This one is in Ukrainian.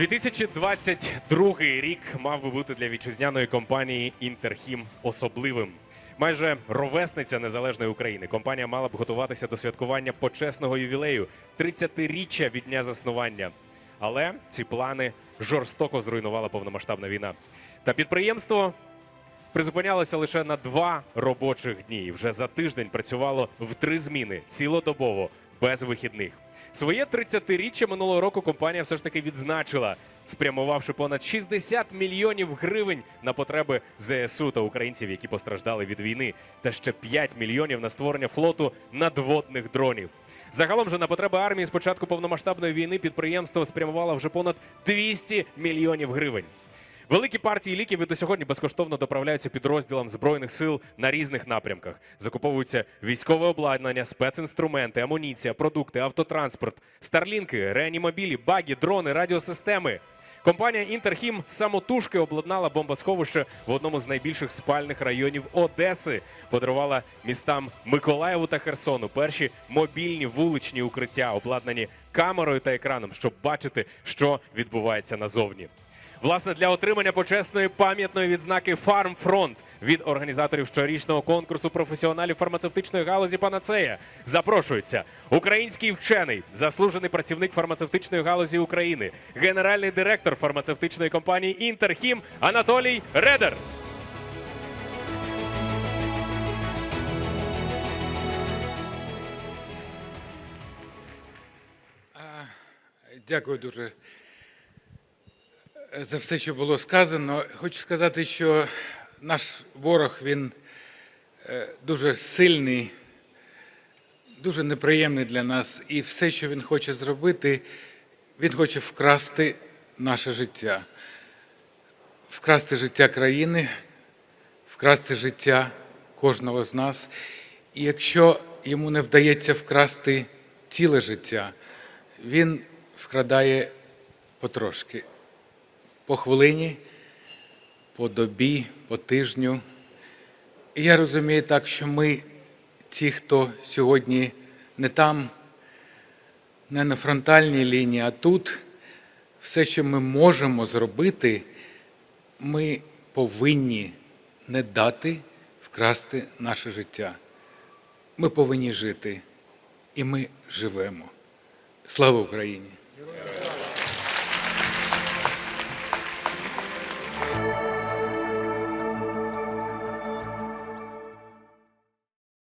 2022 рік мав би бути для вітчизняної компанії Інтерхім особливим. Майже ровесниця незалежної України. Компанія мала б готуватися до святкування почесного ювілею 30-річчя від дня заснування. Але ці плани жорстоко зруйнувала повномасштабна війна. Та підприємство призупинялося лише на два робочих дні. Вже за тиждень працювало в три зміни цілодобово, без вихідних. Своє 30-річчя минулого року компанія все ж таки відзначила, спрямувавши понад 60 мільйонів гривень на потреби ЗСУ та українців, які постраждали від війни, та ще 5 мільйонів на створення флоту надводних дронів. Загалом же на потреби армії з початку повномасштабної війни підприємство спрямувало вже понад 200 мільйонів гривень. Великі партії ліків і до сьогодні безкоштовно доправляються підрозділам збройних сил на різних напрямках. Закуповуються військове обладнання, спецінструменти, амуніція, продукти, автотранспорт, старлінки, реанімобілі, баги, дрони, радіосистеми. Компанія Інтерхім самотужки обладнала бомбосховище в одному з найбільших спальних районів Одеси. Подарувала містам Миколаєву та Херсону перші мобільні вуличні укриття, обладнані камерою та екраном, щоб бачити, що відбувається назовні. Власне, для отримання почесної пам'ятної відзнаки «Фармфронт» від організаторів щорічного конкурсу професіоналів фармацевтичної галузі «Панацея» запрошується український вчений, заслужений працівник фармацевтичної галузі України, генеральний директор фармацевтичної компанії «Інтерхім» Анатолій Редер. Дякую дуже за все, що було сказано. Хочу сказати, що наш ворог він е, дуже сильний, дуже неприємний для нас. І все, що він хоче зробити, він хоче вкрасти наше життя, вкрасти життя країни, вкрасти життя кожного з нас. І якщо йому не вдається вкрасти ціле життя, він вкрадає потрошки, по хвилині, по добі, по тижню. І я розумію так, що ми, ті, хто сьогодні не там, не на фронтальній лінії, а тут, все, що ми можемо зробити, ми повинні не дати вкрасти наше життя. Ми повинні жити, і ми живемо. Слава Україні!